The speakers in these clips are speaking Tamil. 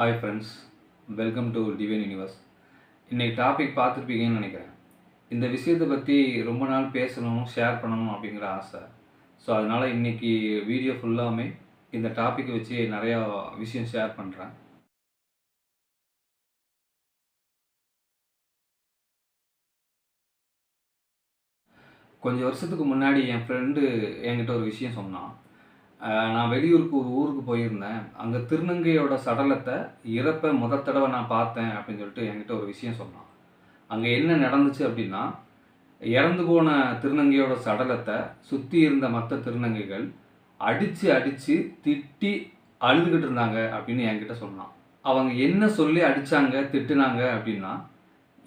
Hi friends welcome to divine universe இன்றைக்கி டாபிக் பார்த்துருப்பீங்கன்னு நினைக்கிறேன். இந்த விஷயத்தை பற்றி ரொம்ப நாள் பேசணும் ஷேர் பண்ணணும் அப்படிங்கிற ஆசை. ஸோ அதனால் இன்றைக்கி வீடியோ ஃபுல்லாமே இந்த டாப்பிக்கை வச்சு நிறையா விஷயம் ஷேர் பண்ணுறேன் கொஞ்சம் வருஷத்துக்கு முன்னாடி என் ஃப்ரெண்டு என்கிட்ட ஒரு விஷயம் சொன்னான். நான் வெளியூருக்கு ஒரு ஊருக்கு போயிருந்தேன். அங்கே திருநங்கையோட சடலத்தை இறப்பை முத தடவை நான் பார்த்தேன் அப்படின்னு சொல்லிட்டு என்கிட்ட ஒரு விஷயம் சொன்னான். அங்கே என்ன நடந்துச்சு அப்படின்னா இறந்து போன திருநங்கையோட சடலத்தை சுற்றி இருந்த மற்ற திருநங்கைகள் அடித்து அடித்து திட்டி அழுதுகிட்டு இருந்தாங்க அப்படின்னு என்கிட்ட சொன்னான். அவங்க என்ன சொல்லி அடித்தாங்க திட்டுனாங்க அப்படின்னா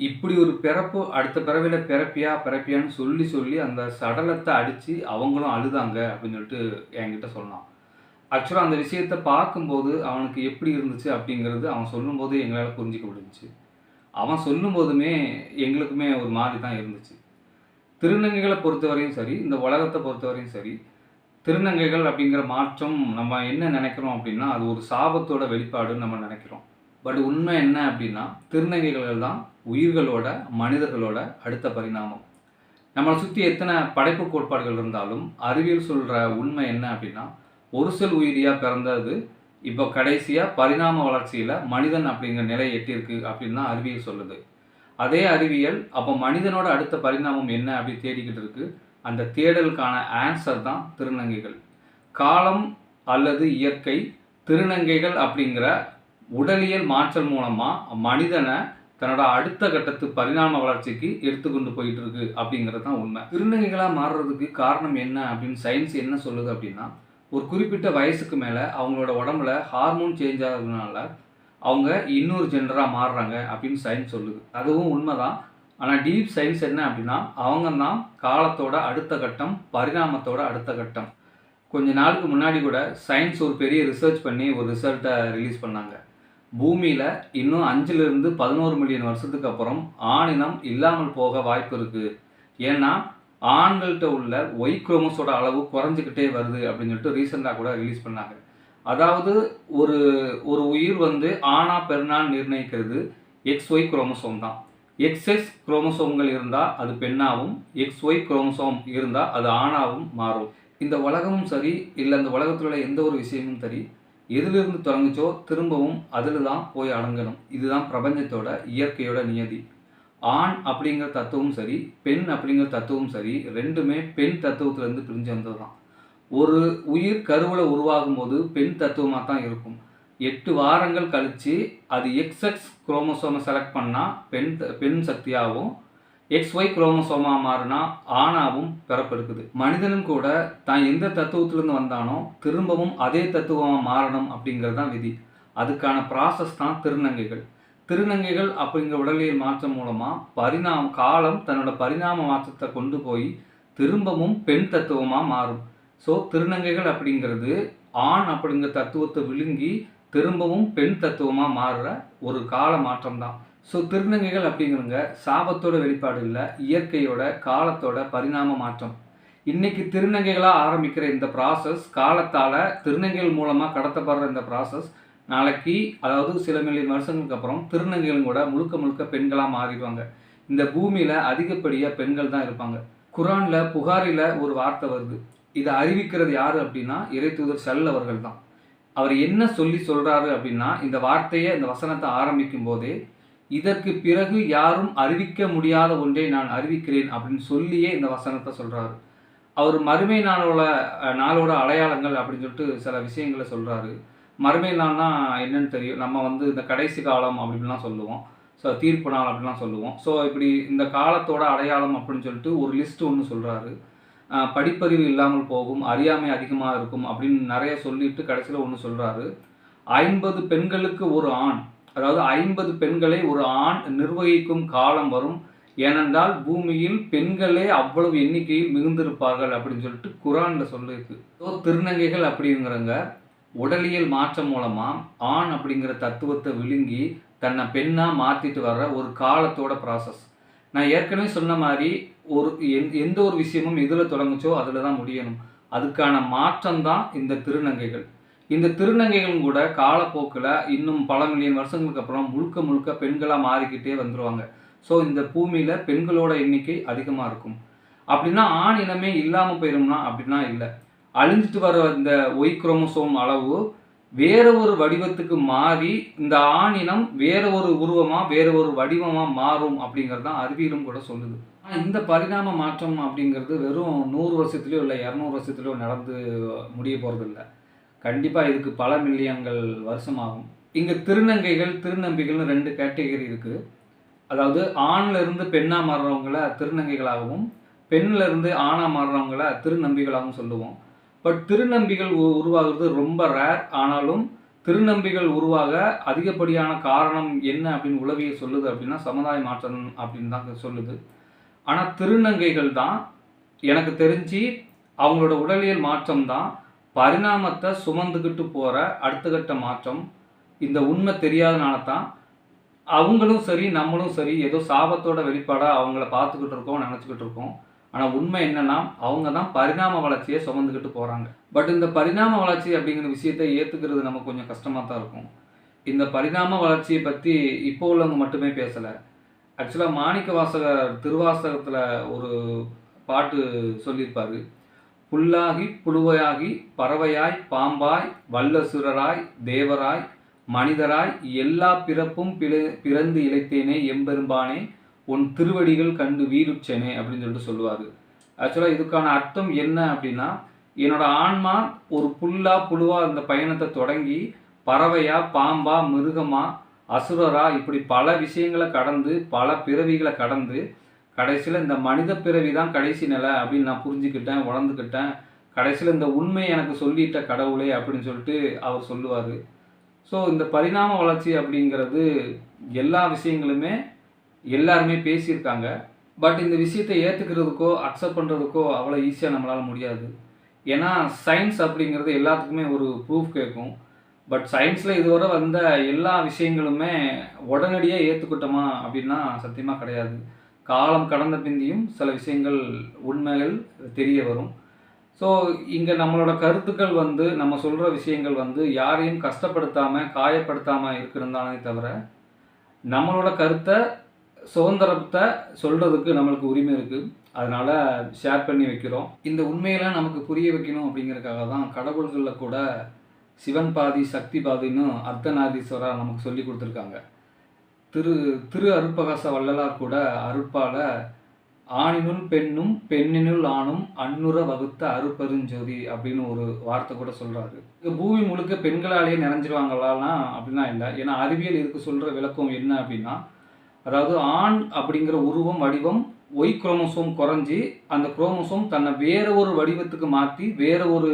இப்படி ஒரு பிறப்பு அடுத்த பிறவியில் பிறப்பியா பிறப்பியான்னு சொல்லி சொல்லி அந்த சடலத்தை அடித்து அவங்களும் அழுதாங்க அப்படின்னு சொல்லிட்டு என்கிட்ட சொன்னான். ஆக்சுவலாக அந்த விஷயத்தை பார்க்கும்போது அவனுக்கு எப்படி இருந்துச்சு அப்படிங்கிறது அவன் சொல்லும்போது எங்களால் புரிஞ்சிக்க முடிஞ்சுச்சு. அவன் சொல்லும்போதுமே எங்களுக்குமே ஒரு மாதிரி தான் இருந்துச்சு. திருநங்கைகளை பொறுத்தவரையும் சரி இந்த உலகத்தை பொறுத்தவரையும் சரி திருநங்கைகள் அப்படிங்கிற மாற்றம் நம்ம என்ன நினைக்கிறோம் அப்படின்னா அது ஒரு சாபத்தோட வெளிப்பாடுன்னு நம்ம நினைக்கிறோம். பட் உண்மை என்ன அப்படின்னா திருநங்கைகள் தான் உயிர்களோட மனிதர்களோட அடுத்த பரிணாமம். நம்மளை சுற்றி எத்தனை படைப்பு கோட்பாடுகள் இருந்தாலும் அறிவியல் சொல்கிற உண்மை என்ன அப்படின்னா ஒரு செல் உயிரியாக பிறந்தது இப்போ கடைசியாக பரிணாம வளர்ச்சியில் மனிதன் அப்படிங்கிற நிலை எட்டியிருக்கு அப்படின்னு தான் அறிவியல் சொல்லுது. அதே அறிவியல் அப்போ மனிதனோட அடுத்த பரிணாமம் என்ன அப்படி தேடிக்கிட்டு இருக்கு அந்த தேடலுக்கான ஆன்சர் தான் திருநங்கைகள். காலம் அல்லது இயற்கை திருநங்கைகள் அப்படிங்கிற உடலியல் மாற்றம் மூலமாக மனிதனை தன்னோட அடுத்த கட்டத்து பரிணாம வளர்ச்சிக்கு எடுத்துக்கொண்டு போயிட்டு இருக்கு அப்படிங்கிறது தான் உண்மை. திருநங்கைகளாக மாறுறதுக்கு காரணம் என்ன அப்படின்னு சயின்ஸ் என்ன சொல்லுது அப்படின்னா ஒரு குறிப்பிட்ட வயசுக்கு மேலே அவங்களோட உடம்புல ஹார்மோன் சேஞ்ச் ஆகுறதுனால அவங்க இன்னொரு ஜெண்டராக மாறுறாங்க அப்படின்னு சயின்ஸ் சொல்லுது. அதுவும் உண்மைதான். ஆனால் டீப் சயின்ஸ் என்ன அப்படின்னா அவங்க தான் காலத்தோட அடுத்த கட்டம் பரிணாமத்தோட அடுத்த கட்டம். கொஞ்ச நாளுக்கு முன்னாடி கூட சயின்ஸ் ஒரு பெரிய ரிசர்ச் பண்ணி ஒரு ரிசல்ட்டை ரிலீஸ் பண்ணாங்க. பூமியில் இன்னும் அஞ்சிலிருந்து பதினோரு மில்லியன் வருஷத்துக்கு அப்புறம் ஆணினம் இல்லாமல் போக வாய்ப்பு இருக்குது ஏன்னா ஆண்கள்கிட்ட உள்ள ஒய் குரோமோஸோட அளவு குறைஞ்சிக்கிட்டே வருது அப்படின்னு சொல்லிட்டு ரீசெண்டாக கூட ரிலீஸ் பண்ணாங்க. அதாவது ஒரு ஒரு உயிர் வந்து ஆணா பெருநாள் நிர்ணயிக்கிறது எக்ஸ் ஒய் குரோமோசோம் தான். எக்ஸ்எஸ் குரோமோசோம்கள் இருந்தால் அது பெண்ணாகவும் எக்ஸ் ஒய் குரோமோசோம் இருந்தால் அது ஆணாகவும் மாறும். இந்த உலகமும் சரி இல்லை இந்த உலகத்தில் உள்ள எந்த ஒரு விஷயமும் சரி எதிலிருந்து தொடங்குச்சோ திரும்பவும் அதில் தான் போய் அடங்கணும். இதுதான் பிரபஞ்சத்தோட இயற்கையோட நியதி. ஆண் அப்படிங்கிற தத்துவமும் சரி பெண் அப்படிங்கிற தத்துவமும் சரி ரெண்டுமே பெண் தத்துவத்திலேருந்து பிரிஞ்சு வந்தது தான் ஒரு உயிர் கருவில் உருவாகும் போது பெண் தத்துவமாக தான் இருக்கும். எட்டு வாரங்கள் கழித்து அது எக்ஸ்எக்ஸ் குரோமோசோமை செலக்ட் பண்ணால் பெண் த- பெண் சக்தியாகவும் எக்ஸ் ஒய் குரோமோசோமா மாறினா ஆணாவும் பெறப்படுக்குது. மனிதனும் கூட தான் எந்த தத்துவத்திலிருந்து வந்தானோ திரும்பவும் அதே தத்துவமாக மாறணும் அப்படிங்கிறது தான் விதி. அதுக்கான ப்ராசஸ் தான் திருநங்கைகள். திருநங்கைகள் அப்படிங்கிற உடலியல் மாற்றம் மூலமாக பரிணாம காலம் தன்னோட பரிணாம மாற்றத்தை கொண்டு போய் திரும்பவும் பெண் தத்துவமாக மாறும். ஸோ திருநங்கைகள் அப்படிங்கிறது ஆண் அப்படிங்கிற தத்துவத்தை விழுங்கி திரும்பவும் பெண் தத்துவமாக மாறுற ஒரு கால மாற்றம் தான். ஸோ திருநங்கைகள் அப்படிங்கிறவங்க சாபத்தோட வெளிப்பாடு இல்லை இயற்கையோட காலத்தோட பரிணாம மாற்றம். இன்னைக்கு திருநங்கைகளாக ஆரம்பிக்கிற இந்த ப்ராசஸ் காலத்தால் திருநங்கைகள் மூலமாக கடத்தப்படுற இந்த ப்ராசஸ் நாளைக்கு அதாவது சில மில்லியன் வருஷங்களுக்கு அப்புறம் திருநங்கைகளும் கூட முழுக்க முழுக்க பெண்களாக மாறிடுவாங்க. இந்த பூமியில் அதிகப்படியாக பெண்கள் தான் இருப்பாங்க. குரானில் புகாரில் ஒரு வார்த்தை வருது. இதை அறிவிக்கிறது யார் அப்படின்னா இறைத்தூதர் செல் அவர்கள் தான். அவர் என்ன சொல்லி சொல்கிறாரு அப்படின்னா இந்த வார்த்தையை இந்த வசனத்தை ஆரம்பிக்கும் போதே இதற்கு பிறகு யாரும் அறிவிக்க முடியாத ஒன்றை நான் அறிவிக்கிறேன் அப்படின்னு சொல்லியே இந்த வசனத்தை சொல்கிறாரு அவர் மறுமை நாளோட நாளோட அடையாளங்கள் அப்படின்னு சொல்லிட்டு சில விஷயங்களை சொல்கிறாரு மறுமை நாள்னா என்னன்னு தெரியும். நம்ம வந்து இந்த கடைசி காலம் அப்படின்லாம் சொல்லுவோம். ஸோ தீர்ப்பு நாள் அப்படிலாம் சொல்லுவோம். ஸோ இப்படி இந்த காலத்தோட அடையாளம் அப்படின்னு சொல்லிட்டு ஒரு லிஸ்ட் ஒன்று சொல்கிறாரு படிப்பறிவு இல்லாமல் போகும் அறியாமை அதிகமாக இருக்கும் அப்படின்னு நிறைய சொல்லிட்டு கடைசியில் ஒன்று சொல்கிறாரு ஐம்பது பெண்களுக்கு ஒரு ஆண். அதாவது ஐம்பது பெண்களை ஒரு ஆண் நிர்வகிக்கும் காலம் வரும். ஏனென்றால் பூமியில் பெண்களே அவ்வளவு எண்ணிக்கையில் மிகுந்திருப்பார்கள் அப்படின்னு சொல்லிட்டு குரான்ல சொல்லியிருக்கு ஸோ திருநங்கைகள் அப்படிங்கிறங்க உடலியல் மாற்றம் மூலமாக ஆண் அப்படிங்கிற தத்துவத்தை விழுங்கி தன்னை பெண்ணாக மாற்றிட்டு வர்ற ஒரு காலத்தோட ப்ராசஸ் நான் ஏற்கனவே சொன்ன மாதிரி ஒரு எந் எந்த ஒரு விஷயமும் எதில் தொடங்குச்சோ அதில் தான் முடியணும். அதுக்கான மாற்றம் தான் இந்த திருநங்கைகள். இந்த திருநங்கைகளும் கூட காலப்போக்கில் இன்னும் பல மில்லியன் வருஷங்களுக்கு அப்புறம் முழுக்க முழுக்க பெண்களாக மாறிக்கிட்டே வந்துடுவாங்க ஸோ இந்த பூமியில் பெண்களோட எண்ணிக்கை அதிகமாக இருக்கும். அப்படின்னா ஆண் இனமே இல்லாமல் போயிடும்னா அப்படின்னா இல்லை. அழிஞ்சிட்டு வர இந்த ஒய் குரோமோசோம் அளவு வேற ஒரு வடிவத்துக்கு மாறி இந்த ஆண் இனம் வேற ஒரு உருவமாக வேற ஒரு வடிவமாக மாறும் அப்படிங்கிறது தான் அறிவியலும் கூட சொல்லுது. ஆனால் இந்த பரிணாம மாற்றம் அப்படிங்கிறது வெறும் நூறு வருஷத்துலையோ இல்லை இரநூறு வருஷத்துலையோ நடந்து முடிய போகிறதில்ல கண்டிப்பாக இதுக்கு பல மில்லியன்கள் வருஷமாகும். இங்கே திருநங்கைகள் திருநம்பிகள்னு ரெண்டு கேட்டகரி இருக்குது. அதாவது ஆண்ல இருந்து பெண்ணாக மாறுறவங்கள திருநங்கைகளாகவும் பெண்ணில் இருந்து ஆணாக மாறுறவங்கள திருநம்பிகளாகவும் சொல்லுவோம். பட் திருநம்பிகள் உ- உருவாகிறது ரொம்ப ரேர். ஆனாலும் திருநம்பிகள் உருவாக அதிகப்படியான காரணம் என்ன அப்படின்னு உளவியை சொல்லுது அப்படின்னா சமுதாய மாற்றம் அப்படின்னு தான் சொல்லுது. ஆனால் திருநங்கைகள் தான் எனக்கு தெரிஞ்சு அவங்களோட உடலியல் மாற்றம் தான் பரிணாமத்தை சுமந்துக்கிட்டு போகிற அடுத்த கட்ட மாற்றம் இந்த உண்மை தெரியாதனால தான் அவங்களும் சரி நம்மளும் சரி ஏதோ சாபத்தோட வெளிப்பாடாக அவங்கள பார்த்துக்கிட்டு இருக்கோம் நினச்சிக்கிட்டு இருக்கோம். ஆனால் உண்மை என்னன்னா அவங்க தான் பரிணாம வளர்ச்சியை சுமந்துக்கிட்டு போகிறாங்க பட் இந்த பரிணாம வளர்ச்சி அப்படிங்கிற விஷயத்தை ஏற்றுக்கிறது நமக்கு கொஞ்சம் கஷ்டமாக தான் இருக்கும். இந்த பரிணாம வளர்ச்சியை பற்றி இப்போ உள்ளவங்க மட்டுமே பேசலை. ஆக்சுவலாக மாணிக்க வாசகர் திருவாசகத்தில் ஒரு பாட்டு சொல்லியிருப்பார். புல்லாகி புழுவையாகி பறவையாய் பாம்பாய் வல்லசுரராய் தேவராய் மனிதராய் எல்லா பிறப்பும் பிற பிறந்து இழைத்தேனே எம்பெரும்பானே உன் திருவடிகள் கண்டு வீருச்சேனே அப்படின்னு சொல்லிட்டு சொல்லுவார். ஆக்சுவலாக இதுக்கான அர்த்தம் என்ன அப்படின்னா என்னோட ஆன்மா ஒரு புல்லா புழுவா இந்த பயணத்தை தொடங்கி பறவையா பாம்பா மிருகமா அசுரரா இப்படி பல விஷயங்களை கடந்து பல பிறவிகளை கடந்து கடைசியில் இந்த மனித பிறவி தான் கடைசி நிலை அப்படின்னு நான் புரிஞ்சுக்கிட்டேன் உணர்ந்துக்கிட்டேன். கடைசியில் இந்த உண்மை எனக்கு சொல்லிட்ட கடவுளே அப்படின்னு சொல்லிட்டு அவர் சொல்லுவார். ஸோ இந்த பரிணாம வளர்ச்சி அப்படிங்கிறது எல்லா விஷயங்களுமே எல்லாருமே பேசியிருக்காங்க. பட் இந்த விஷயத்தை ஏற்றுக்கிறதுக்கோ அக்செப்ட் பண்ணுறதுக்கோ அவ்வளோ ஈஸியாக நம்மளால் முடியாது. ஏன்னா சயின்ஸ் அப்படிங்கிறது எல்லாத்துக்குமே ஒரு ப்ரூஃப் கேட்கும் பட் சயின்ஸில் இதுவரை வந்த எல்லா விஷயங்களுமே உடனடியாக ஏற்றுக்கிட்டோமா அப்படின்னா சத்தியமாக கிடையாது. காலம் கடந்த பிந்தியும் சில விஷயங்கள் உண்மைகள் தெரிய வரும். ஸோ இங்கே நம்மளோட கருத்துக்கள் வந்து நம்ம சொல்கிற விஷயங்கள் வந்து யாரையும் கஷ்டப்படுத்தாமல் காயப்படுத்தாமல் இருக்கிறதானே தவிர நம்மளோட கருத்தை சுதந்திரத்தை சொல்கிறதுக்கு நம்மளுக்கு உரிமை இருக்குது அதனால் ஷேர் பண்ணி வைக்கிறோம். இந்த உண்மையெல்லாம் நமக்கு புரிய வைக்கணும் அப்படிங்கிறதுக்காக தான் கடவுள்களில் கூட சிவன் பாதி சக்தி பாதின்னு அர்த்தநாதீஸ்வரர் நமக்கு சொல்லி கொடுத்துருக்காங்க. திரு திரு அருப்பகச வள்ளலார் கூட அருட்பால ஆணினுள் பெண்ணும் பெண்ணினுள் ஆணும் அன்னுர வகுத்த அருப்பெருஞ்சோதி அப்படின்னு ஒரு வார்த்தை கூட சொல்கிறாரு பூமி முழுக்க பெண்களாலேயே நிறைஞ்சிருவாங்களான்னா அப்படின்னா இல்லை. ஏன்னா அறிவியல் இருக்கு சொல்கிற விளக்கம் என்ன அப்படின்னா அதாவது ஆண் அப்படிங்கிற உருவம் வடிவம் ஒய் குரோமோசோம் குறைஞ்சி அந்த குரோமோசோம் தன்னை வேற ஒரு வடிவத்துக்கு மாற்றி வேற ஒரு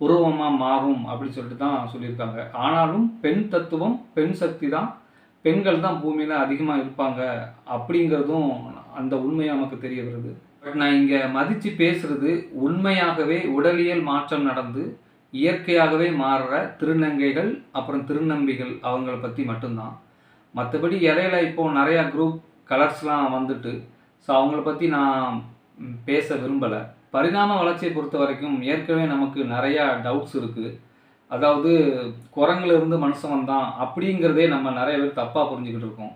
உருவமாக மாறும் அப்படின்னு சொல்லிட்டு தான் சொல்லியிருக்காங்க. ஆனாலும் பெண் தத்துவம் பெண் சக்தி தான் பெண்கள் தான் பூமியில் அதிகமாக இருப்பாங்க அப்படிங்கிறதும் அந்த உண்மையாக நமக்கு தெரிய வருது. பட் நான் இங்கே மதித்து பேசுகிறது உண்மையாகவே உடலியல் மாற்றம் நடந்து இயற்கையாகவே மாறுற திருநங்கைகள் அப்புறம் திருநம்பிகள் அவங்கள பற்றி மட்டும்தான். மற்றபடி இடையில இப்போ நிறையா குரூப் கலர்ஸ்லாம் வந்துட்டு ஸோ அவங்கள பற்றி நான் பேச விரும்பலை. பரிணாம வளர்ச்சியை பொறுத்த வரைக்கும் ஏற்கனவே நமக்கு நிறையா டவுட்ஸ் இருக்குது அதாவது குரங்குல இருந்து மனுஷன் வந்தான் அப்படிங்கிறதே நம்ம நிறைய பேர் தப்பாக புரிஞ்சுக்கிட்டு இருக்கோம்.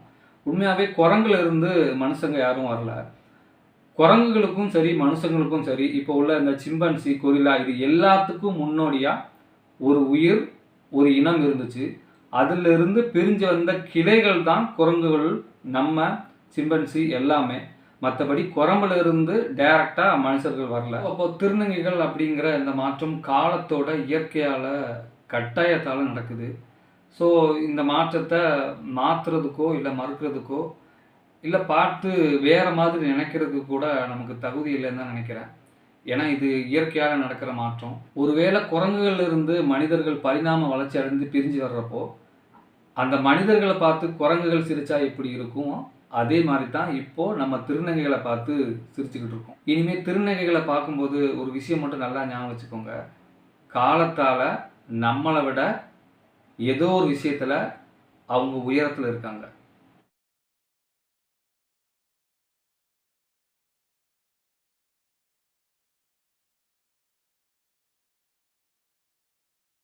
உண்மையாகவே குரங்குல இருந்து மனுஷங்க யாரும் வரல. குரங்குகளுக்கும் சரி மனுஷங்களுக்கும் சரி இப்போ உள்ள இந்த சிம்பன்சி கொரில்லா இது எல்லாத்துக்கும் முன்னோடியாக ஒரு உயிர் ஒரு இனம் இருந்துச்சு. அதிலிருந்து பிரிஞ்சு வந்த கிளைகள் தான் குரங்குகள் நம்ம சிம்பன்சி எல்லாமே. மற்றபடி குரம்புல இருந்து டைரக்டாக மனுஷர்கள் வரல. அப்போ திருநங்கைகள் அப்படிங்கிற இந்த மாற்றம் காலத்தோட இயற்கையால் கட்டாயத்தால் நடக்குது. ஸோ இந்த மாற்றத்தை மாற்றுறதுக்கோ இல்லை மறுக்கிறதுக்கோ இல்லை பார்த்து வேறு மாதிரி நினைக்கிறதுக்கு கூட நமக்கு தகுதி இல்லைன்னு தான் நினைக்கிறேன். ஏன்னா இது இயற்கையாக நடக்கிற மாற்றம். ஒருவேளை குரங்குகள்ல இருந்து மனிதர்கள் பரிணாம வளர்ச்சி அடைந்து பிரிஞ்சு வர்றப்போ அந்த மனிதர்களை பார்த்து குரங்குகள் சிரிச்சா எப்படி இருக்கும்? அதே மாதிரி தான் இப்போது நம்ம திருநங்கைகளை பார்த்து சிரிச்சுக்கிட்டு இருக்கோம். இனிமேல் திருநங்கைகளை பார்க்கும்போது ஒரு விஷயம் மட்டும் நல்லா ஞாபகம் வச்சுக்கோங்க. காலத்தால் நம்மளை விட ஏதோ ஒரு விஷயத்தில் அவங்க உயரத்தில் இருக்காங்க.